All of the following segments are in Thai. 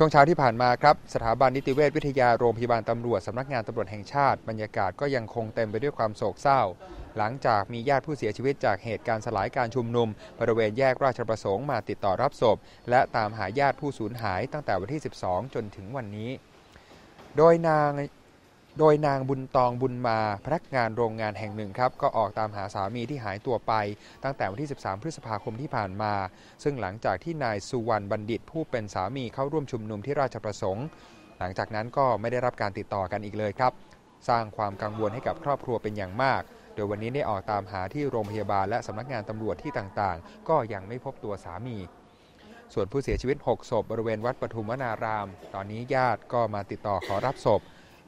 ช่วงเช้าที่ผ่านมาครับสถาบันนิติเวชวิทยาโรงพยาบาลตำรวจสำนักงานตำรวจแห่งชาติบรรยากาศก็ยังคงเต็มไปด้วยความโศกเศร้า หลังจากมีญาติผู้เสียชีวิตจากเหตุการณ์สลายการชุมนุม บริเวณแยกราชประสงค์มาติดต่อรับศพ และตามหาญาติผู้สูญหายตั้งแต่วันที่ 12 จนถึงวันนี้ โดยนาง โดยนางบุญตองบุญมาพนักงานโรงงานแห่งหนึ่งครับ ก็ออกตามหาสามีที่หายตัวไป ตั้งแต่วันที่ 13 พฤษภาคมที่ผ่านมา ซึ่งหลังจากที่นายสุวรรณบัณฑิตผู้เป็นสามีเข้าร่วมชุมนุมที่ราชประสงค์ หลังจากนั้นก็ไม่ได้รับการติดต่อกันอีกเลยครับ สร้างความกังวลให้กับครอบครัวเป็นอย่างมาก โดยวันนี้ได้ออกตามหาที่โรงพยาบาลและสำนักงานตำรวจที่ต่างๆ ก็ยังไม่พบตัวสามีส่วนผู้เสียชีวิต 6 ศพบริเวณวัดปทุมวนาราม ตอนนี้ญาติก็มาติดต่อขอรับศพ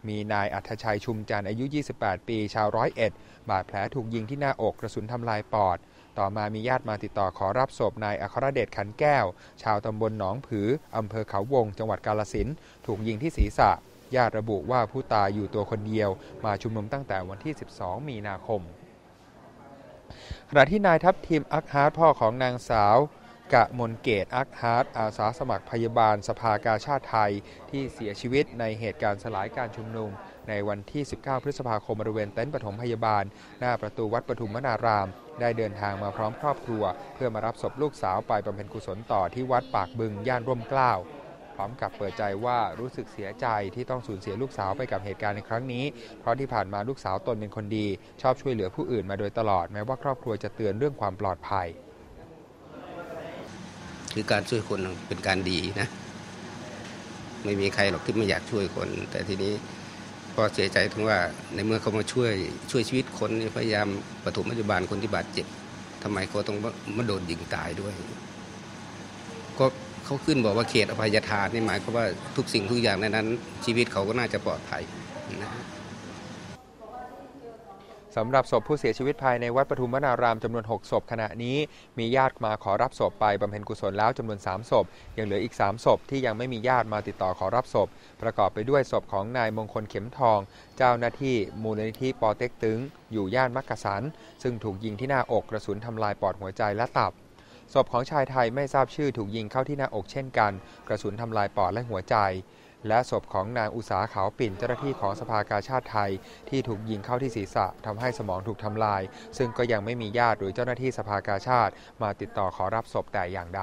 มีนายอัธชัยชุมจันทร์อายุ 28 ปี ชาวร้อยเอ็ด บาดแผลถูกยิงที่หน้าอกกระสุนทำลายปอด ต่อมามีญาติมาติดต่อขอรับศพนายอัครเดชขันแก้ว ชาวตำบลหนองผืออำเภอเขาวง จังหวัดกาลสินถูกยิงที่ศีรษะ ญาติระบุว่าผู้ตายอยู่ตัวคนเดียว มาชุมนุมตั้งแต่วันที่ 12 มีนาคมขณะที่นายทัพทีมอักฮาร์ดพ่อของนางสาว กะมนเกตอักฮาร์ดอาสาสมัครพยาบาลสภากาชาติไทย ที่เสียชีวิตในเหตุการณ์สลายการชุมนุม ในวันที่ 19 พฤษภาคมบริเวณเต็นท์ปฐมพยาบาล หน้าประตูวัดปทุมวนาราม ได้เดินทางมาพร้อมครอบครัว เพื่อมารับศพลูกสาวไปบำเพ็ญกุศลต่อที่วัดปากบึงย่านร่มเกล้าพร้อมกับเปิดใจว่ารู้สึกเสียใจที่ต้องสูญเสียลูกสาวไปกับเหตุการณ์ในครั้งนี้ เพราะที่ผ่านมาลูกสาวตนเป็นคนดี ชอบช่วยเหลือผู้อื่นมาโดยตลอดแม้ว่าครอบครัวจะเตือนเรื่องความปลอดภัย คือการช่วยคนเป็นการดีนะ ไม่มีใครหรอกที่ไม่อยากช่วยคน แต่ทีนี้ก็เสียใจถึงว่าในเมื่อเขามาช่วยช่วยชีวิตคนพยายามปฐมพยาบาลคนที่บาดเจ็บทำไมเขาต้องมาโดนยิงตายด้วย ก็เขาขึ้นบอกว่าเขตอภัยทานนี่หมายความว่าทุกสิ่งทุกอย่างในนั้น ชีวิตเขาก็น่าจะปลอดภัยนะ สำหรับศพผู้เสียชีวิตภายในวัดปทุมวนารามจำนวน 6 ศพขณะนี้ มีญาติมาขอรับศพไปบำเพ็ญกุศลแล้วจำนวน 3 ศพ ยังเหลืออีก 3 ศพที่ยังไม่มีญาติมาติดต่อขอรับศพ ประกอบไปด้วยศพของนายมงคลเข็มทอง เจ้าหน้าที่มูลนิธิปอเต็กตึง อยู่ย่านมักกะสัน ซึ่งถูกยิงที่หน้าอกกระสุนทำลายปอดหัวใจและตับศพของชายไทยไม่ทราบชื่อถูกยิงเข้าที่หน้าอกเช่นกัน กระสุนทำลายปอดและหัวใจ และศพของนางอุสาขาวปิ่นเจ้าหน้าที่ของสภากาชาติไทย ที่ถูกยิงเข้าที่ศีรษะทำให้สมองถูกทำลาย ซึ่งก็ยังไม่มีญาติหรือเจ้าหน้าที่สภากาชาติ มาติดต่อขอรับศพแต่อย่างใด